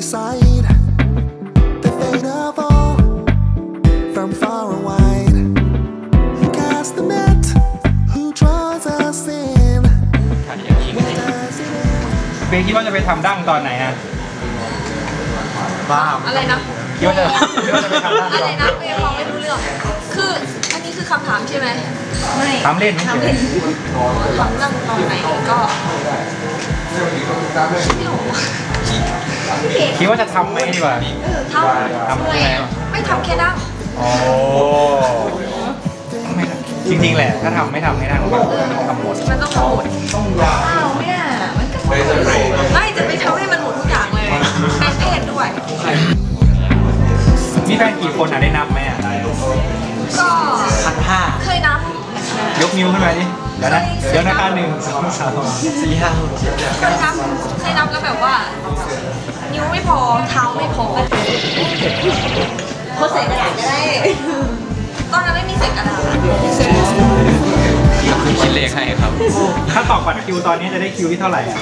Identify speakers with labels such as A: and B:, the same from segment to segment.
A: decide the fate of all from far and wide. Who cast the net? Who draws us in? อย
B: างนี
A: ้ Where does it end?
C: เบย์คิดว่า
D: จะไปทำดั้งตอนไหนฮะ
E: บ้า
F: อะไรนะ
D: คิดว่าะคิดง
F: อะไร
D: นะ
F: เบย์ฟังไม่รู้เรื่อง คือ อันนี้คือคำถามใช่ไหม ไม่
D: ถามเล่นไม่
F: ถา
D: ม
F: เล่นฟังเรื่องตอนไหนก็คิดไม่ออก
D: คิดว่าจะทำไหมดีกว่า
F: ทำ
D: ทำอะไร
F: ไม่ทำแค่นั่ง
D: โอ้ไม่จริงๆแหละ ถ้าทำไม่ทำไม่ได้มันต้องทำหมด
F: มันต้องทำหมดอ้าวเนี่ยมันก็ไม่จะไปทำให้มันหมดทุกอย่างเลยแปลงเพศด้วย
D: มีแฟนกี่คนอะได้นับไหมอะ
F: ก็
E: พันห้า
F: เคยนับ
D: ยกนิ้วขึ้นมาดิ เดี๋ยวนะเดี๋ยวนะคะหนึ่งสองสาม
E: สี่ห้าหกเจ็ดแปด
F: เคยนับเคยนับแล้วแบบว่า นิ้วไม่พอเท้าไม่พอเขาใส่กระดาษก็ได้ ตอนนั้นไม่มีใส่กระดาษ
B: คุณคิดเลขให้ครับ
D: ถ้าตอบบัตรคิวตอนนี้จะได้คิวที่เท่าไหร่อะ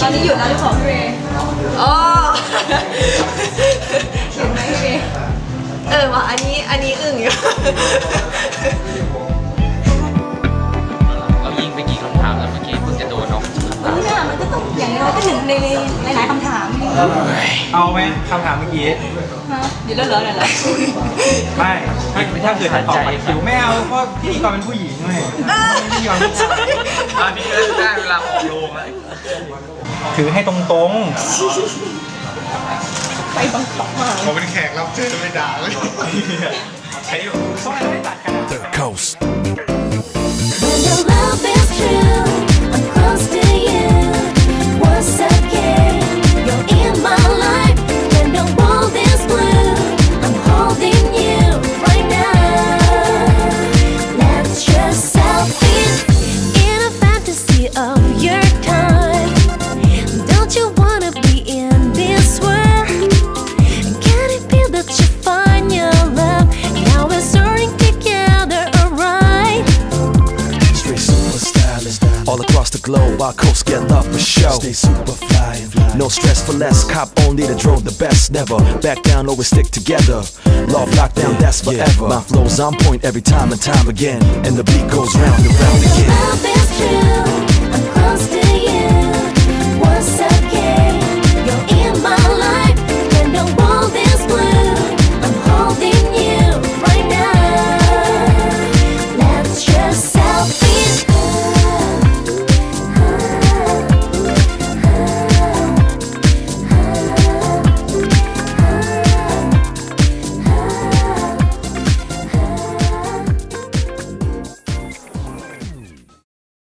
F: ตอนนี้อยู่แล้วหรือเปล่าพี่เวอ๋อเห็นไหมพี่เมย์เออว่ะอันนี้อันนี้อึ้งอยู่
B: ก็
F: ต้องอย่างน้อยก็หนึ่งในในหลายๆคำถาม
D: เอาไหมคำถามเมื่อกี้
F: เดี๋ยวเลิกเหรอเดี๋ยวเลิก
D: ไม่ถ้าถ้าเกิดตอบบัตรคิวไม่เอาเพราะพิธีกรเป็นผู้หญิงเลยพิธีกรผู้ชาย
B: ตอนนี้ก็ได้เวลาออกโรงแล้ว
D: ถือให้ตรง
E: ผมเป็นแขกรับเชิญไม่ด่าเลย
D: ๆใช้อยู่เพราะอะไรไม่ตัดกัน
G: All across the globe, our coast get love for show. Stay super fly. No stress for less. Cop only the drove the best. Never back down, always stick together. Love lockdown, that's forever. My flow's on point every time and time again. And the beat goes round and round again.
H: Love is true.